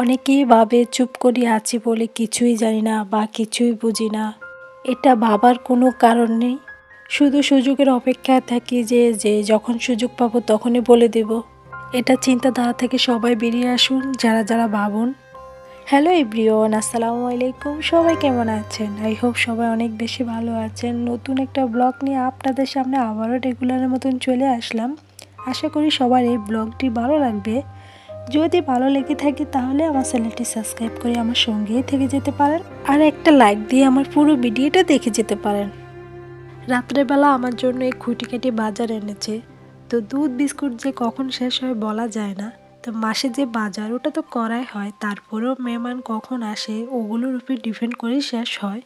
অনেকেই ভাবে, চুপ করে আছি বলে কিছুই জানি না বা কিছুই বুঝি না। এটা ভাবার কোনো কারণ নেই। শুধু সুযোগের অপেক্ষায় থাকি যে যে যখন সুযোগ পাবো তখনই বলে দেব। এটা চিন্তাধারা থেকে সবাই বেরিয়ে আসুন, যারা যারা ভাবুন। হ্যালো এভরিওয়ান, আসসালামু আলাইকুম। সবাই কেমন আছেন? আই হোপ সবাই অনেক বেশি ভালো আছেন। নতুন একটা ব্লগ নিয়ে আপনাদের সামনে আবারও রেগুলারের মতন চলে আসলাম। আশা করি সবার এই ব্লগটি ভালো লাগবে। যদি ভালো লেগে থাকে তাহলে আমার চ্যানেলটি সাবস্ক্রাইব করে আমার সঙ্গেই থেকে যেতে পারেন আর একটা লাইক দিয়ে আমার পুরো ভিডিওটা দেখে যেতে পারেন। রাত্রেবেলা আমার জন্য এই খুঁটিকাটি বাজার এনেছে। তো দুধ, বিস্কুট যে কখন শেষ হয় বলা যায় না। তো মাসে যে বাজার, ওটা তো করাই হয়। তারপরেও মেহমান কখন আসে, ওগুলোর উপর ডিপেন্ড করেই শেষ হয়।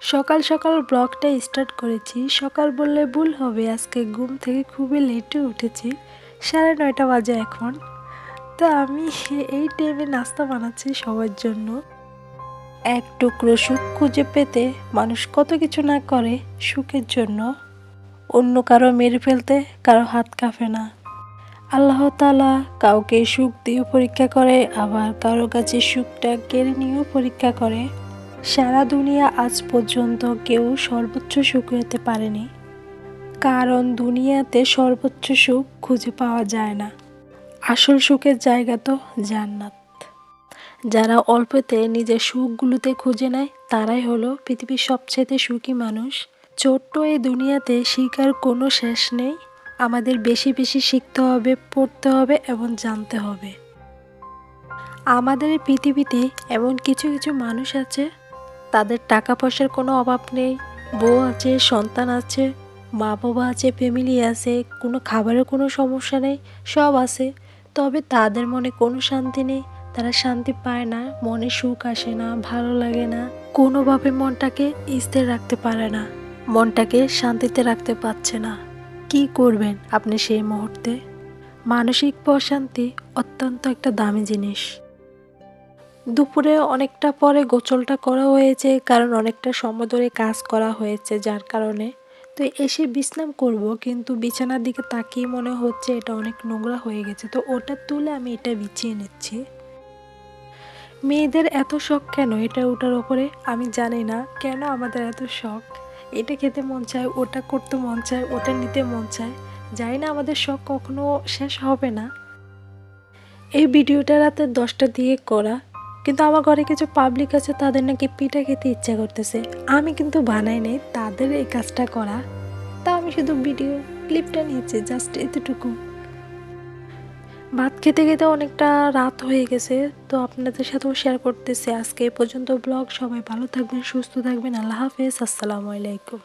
সকাল সকাল ব্লগটা স্টার্ট করেছি। সকাল বললে ভুল হবে। আজকে ঘুম থেকে খুবই লেটে উঠেছি। সাড়ে নয়টা বাজে এখন। তো আমি এই টাইমে নাস্তা বানাচ্ছি সবার জন্য। এক টুকরো সুখ খুঁজে পেতে মানুষ কত কিছু না করে সুখের জন্য। অন্য কারও মেরে ফেলতে কারও হাত কাঁপে না। আল্লাহ তালা কাউকে সুখ দিয়েও পরীক্ষা করে, আবার কারও কাছে সুখটা কেড়ে নিয়েও পরীক্ষা করে। সারা দুনিয়া আজ পর্যন্ত কেউ সর্বোচ্চ সুখ হতে পারেনি। কারণ দুনিয়াতে সর্বোচ্চ সুখ খুঁজে পাওয়া যায় না। আসল সুখের জায়গা তো জান্নাত। যারা অল্পতে নিজের সুখগুলোতে খুঁজে নেয়, তারাই হলো পৃথিবীর সবচেয়ে সুখী মানুষ। ছোট্ট এই দুনিয়াতে শিকার কোনো শেষ নেই। আমাদের বেশি বেশি শিখতে হবে, পড়তে হবে এবং জানতে হবে। আমাদের পৃথিবীতে এমন কিছু কিছু মানুষ আছে, তাদের টাকা পয়সার কোনো অভাব নেই। বউ আছে, সন্তান আছে মা বাবা আছে, ফ্যামিলি আছে, কোনো খাবারের কোনো সমস্যা নেই, সব আছে। তবে তাদের মনে কোনো শান্তি নেই। তারা শান্তি পায় না, মনে সুখ আসে না, ভালো লাগে না। কোনোভাবে মনটাকে স্থির রাখতে পারে না, মনটাকে শান্তিতে রাখতে পারছে না। কি করবেন আপনি সেই মুহূর্তে? মানসিক প্রশান্তি অত্যন্ত একটা দামি জিনিস। দুপুরে অনেকটা পরে গোসলটা করা হয়েছে, কারণ অনেকটা সময় ধরে কাজ করা হয়েছে, যার কারণে তো এসে বিশ্রাম করব, কিন্তু বিছানার দিকে তাকিয়ে মনে হচ্ছে এটা অনেক নোংরা হয়ে গেছে। তো ওটা তুলে আমি এটা বিছিয়ে নিচ্ছি। মেয়েদের এত শখ কেন এটা ওটার ওপরে? আমি জানি না। কেন আমাদের এত শখ? এটা খেতে মন চায়, ওটা করতে মন চায়, ওটা নিতে মন চায়। জানি না আমাদের শখ কখনো শেষ হবে না। এই ভিডিওটা রাতে দশটা দিয়ে করা। কিন্তু আমার ঘরে কিছু পাবলিক আছে, তাদের নাকি পিঠা খেতে ইচ্ছা করতেছে। আমি কিন্তু বানাই নেই, তাদের এই কাজটা করা। তা আমি শুধু ভিডিও ক্লিপটা নিয়েছি জাস্ট এতটুকু। ভাত খেতে খেতে অনেকটা রাত হয়ে গেছে, তো আপনাদের সাথেও শেয়ার করতেছি। আজকে পর্যন্ত ব্লগ সবাই ভালো থাকবেন, সুস্থ থাকবেন, আল্লাহ হাফেজ, আসসালামু আলাইকুম।